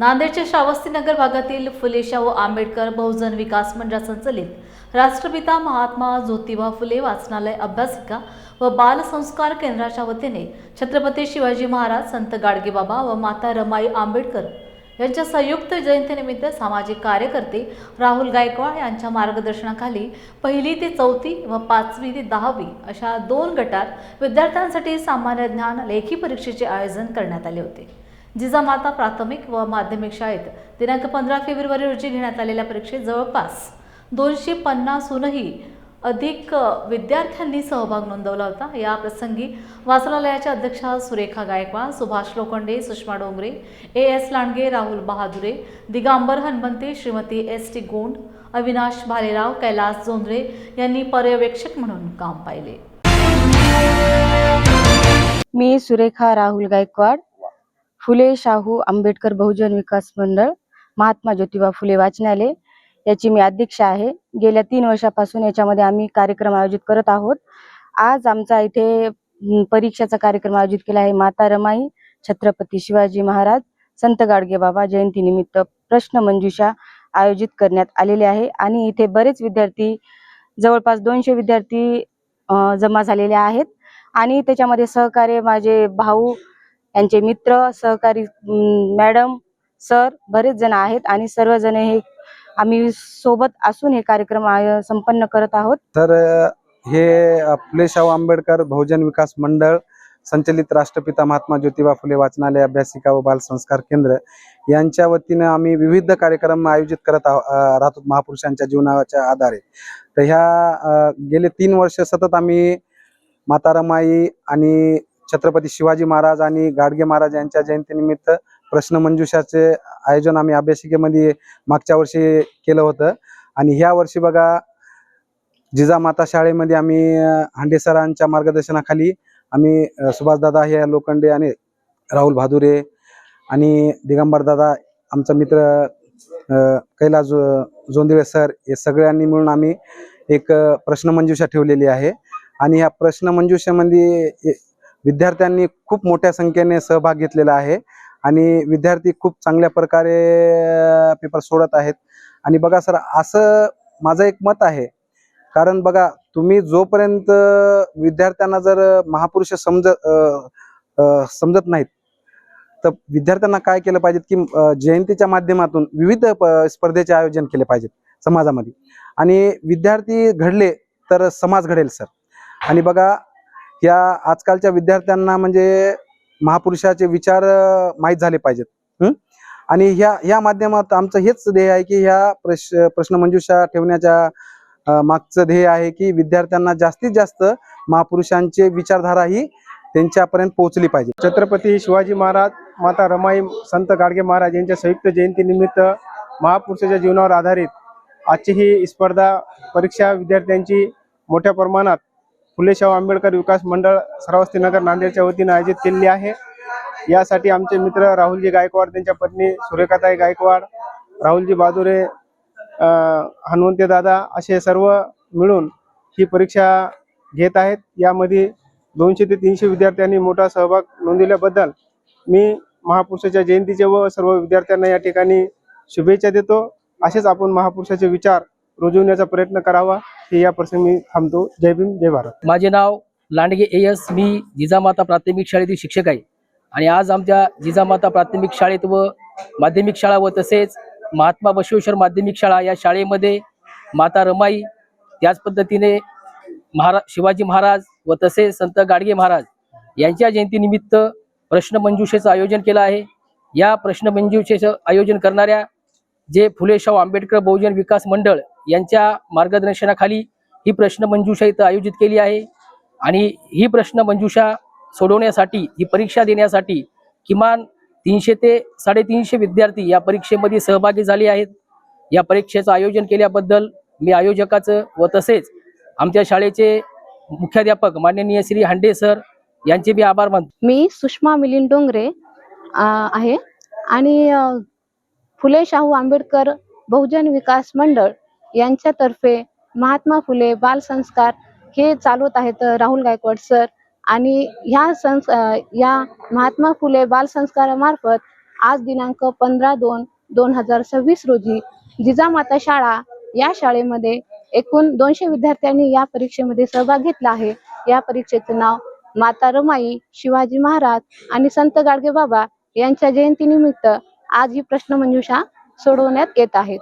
नांदेडच्या श्रावस्तीनगर भागातील फुलेशा व आंबेडकर बहुजन विकास मंडळ संचलित राष्ट्रपिता महात्मा ज्योतिबा फुले वाचनालय अभ्यासिका व बाल संस्कार केंद्राच्या वतीने छत्रपती शिवाजी महाराज संत गाडगेबाबा व माता रमाई आंबेडकर यांच्या संयुक्त जयंतीनिमित्त सामाजिक कार्यकर्ते राहुल गायकवाड यांच्या मार्गदर्शनाखाली पहिली ते चौथी व पाचवी ते दहावी अशा दोन गटात विद्यार्थ्यांसाठी सामान्य ज्ञान लेखी परीक्षेचे आयोजन करण्यात आले होते. जिजामाता प्राथमिक व माध्यमिक शाळेत. दिनांक पंधरा फेब्रुवारी रोजी घेण्यात आलेल्या परीक्षेत जवळपास दोनशे पन्नासहूनही अधिक विद्यार्थ्यांनी सहभाग नोंदवला होता. या प्रसंगी वाचनालयाच्या अध्यक्षा Surekha Gaikwad Subhash Lokhande Sushma Dongre A S Landge Rahul Bahadure Digambar Hanmante Shrimati S T Gond Avinash Bhalerao Kailas Jondhale यांनी पर्यवेक्षक म्हणून काम पाहिले. मी सुरेखा राहुल गायकवाड. फुले शाहू आंबेडकर बहुजन विकास मंडळ महात्मा ज्योतिबा फुले वाचनालय याची मी अध्यक्ष आहे. गेल्या तीन वर्षापासून याच्यामध्ये आम्ही कार्यक्रम आयोजित करत आहोत. आज आमचा इथे परीक्षाचा कार्यक्रम आयोजित केला आहे माता रमाई छत्रपती शिवाजी महाराज संत गाडगे बाबा जयंतीनिमित्त प्रश्न मंजुषा आयोजित करण्यात आलेले आहे. आणि इथे बरेच विद्यार्थी जवळपास दोनशे विद्यार्थी जमा झालेले आहेत. आणि त्याच्यामध्ये सहकार्य माझे भाऊ यांचे मित्र सहकारी मॅडम सर बरेच जण आहेत आणि सर्वजण हे आम्ही सोबत असून हे कार्यक्रम आय- संपन्न करत आहोत. तर हे आपले शाहू आंबेडकर बहुजन विकास मंडळ संचलित राष्ट्रपिता महात्मा ज्योतिबा फुले वाचनालय अभ्यासिका व बाल संस्कार केंद्र यांच्या वतीनं आम्ही विविध कार्यक्रम आयोजित करत राहतो महापुरुषांच्या जीवनाच्या आधारे. तर ह्या गेले तीन वर्ष सतत आम्ही माता रमाई आणि छत्रपती शिवाजी महाराज आणि गाडगे महाराज यांच्या जयंतीनिमित्त प्रश्नमंजुषाचे आयोजन आम्ही अभ्यासिकेमध्ये मागच्या वर्षी केलं होतं. आणि ह्या वर्षी बघा जिजामाता शाळेमध्ये आम्ही हांडे सरांच्या मार्गदर्शनाखाली आम्ही सुभाषदादा हे लोखंडे आणि राहुल भादुरे आणि दिगंबर दादा आमचा मित्र कैलास जो जोंदिळे सर हे सगळ्यांनी मिळून आम्ही एक प्रश्नमंजुषा ठेवलेली आहे. आणि ह्या प्रश्नमंजुषामध्ये ए- विद्यार्थ्यांनी खूप मोठ्या संख्येने सहभाग घेतलेला आहे आणि विद्यार्थी खूप चांगल्या प्रकारे पेपर सोडत आहेत. आणि बघा सर असं माझं एक मत आहे. कारण बघा तुम्ही जोपर्यंत विद्यार्थ्यांना जर महापुरुष समज समजत नाहीत तर विद्यार्थ्यांना काय केलं पाहिजेत की जयंतीच्या माध्यमातून विविध प- स्पर्धेचे आयोजन केले पाहिजेत समाजामध्ये. आणि विद्यार्थी घडले तर समाज घडेल सर. आणि बघा या आजकालच्या विद्यार्थ्यांना म्हणजे महापुरुषाचे विचार माहीत झाले पाहिजेत. आणि ह्या ह्या माध्यमात आमचं हेच ध्येय आहे की ह्या प्रश प्रश्नमंजुषा ठेवण्याच्या मागचं ध्येय आहे की विद्यार्थ्यांना जास्तीत जास्त महापुरुषांचे विचारधारा ही त्यांच्यापर्यंत पोहोचली पाहिजे. छत्रपती शिवाजी महाराज माता रमाई संत गाडगे महाराज यांच्या संयुक्त जयंतीनिमित्त महापुरुषाच्या जीवनावर आधारित आजची ही स्पर्धा परीक्षा विद्यार्थ्यांची मोठ्या प्रमाणात फुले शाहू आंबेडकर विकास मंडळ श्रावस्तीनगर नांदेडच्या वतीने आयोजित केलेली आहे. यासाठी आमचे मित्र राहुलजी गायकवाड त्यांच्या पत्नी सूर्यकाताई गायकवाड राहुलजी बादुरे हनुमंते दादा असे सर्व मिळून ही परीक्षा घेत आहेत. यामध्ये दोनशे ते तीनशे विद्यार्थ्यांनी मोठा सहभाग नोंदवल्याबद्दल मी महापुरुषाच्या जयंतीचे व सर्व विद्यार्थ्यांना या ठिकाणी शुभेच्छा देतो. असेच आपण महापुरुषाचे विचार रुजवण्याचा प्रयत्न करावा हे या प्रसंगी थांबतो. जय भीम जय भारत. माझे नाव लांडगे ए एस मी जिजामाता प्राथमिक शाळेतील शिक्षक आहे. आणि आज आमच्या जिजामाता प्राथमिक शाळेत व माध्यमिक शाळा व तसेच महात्मा बसवेश्वर माध्यमिक शाळा या शाळेमध्ये माता रमाई त्याच पद्धतीने महारा शिवाजी महाराज व तसेच संत गाडगे महाराज यांच्या जयंतीनिमित्त प्रश्नमंजुषेचं आयोजन केलं आहे. या प्रश्नमंजुषेचं आयोजन करणाऱ्या जे फुले शाहू आंबेडकर बहुजन विकास मंडळ यांच्या मार्गदर्शनाखाली ही प्रश्नमंजुषा इथं आयोजित केली आहे. आणि ही प्रश्नमंजुषा सोडवण्यासाठी ही परीक्षा देण्यासाठी किमान तीनशे ते साडेतीनशे विद्यार्थी या परीक्षेमध्ये सहभागी झाले आहेत. या परीक्षेचं आयोजन केल्याबद्दल मी आयोजकाचं व तसेच आमच्या शाळेचे मुख्याध्यापक माननीय श्री हांडे सर यांचे बी आभार मानतो. मी सुषमा मिलिंद डोंगरे आहे. आणि फुले शाहू आंबेडकर बहुजन विकास मंडळ यांच्यातर्फे महात्मा फुले बाल संस्कार हे चालवत आहेत राहुल गायकवाड सर. आणि ह्या संस या महात्मा फुले बाल संस्कारामार्फत आज दिनांक पंधरा दोन दोन हजार सव्वीस रोजी जिजामाता शाळा या शाळेमध्ये एकूण दोनशे विद्यार्थ्यांनी या परीक्षेमध्ये सहभाग घेतला आहे. या परीक्षेचं नाव माता रमाई शिवाजी महाराज आणि संत गाडगे बाबा यांच्या जयंतीनिमित्त आज ही प्रश्नमंजुषा सोडवण्यात येत आहेत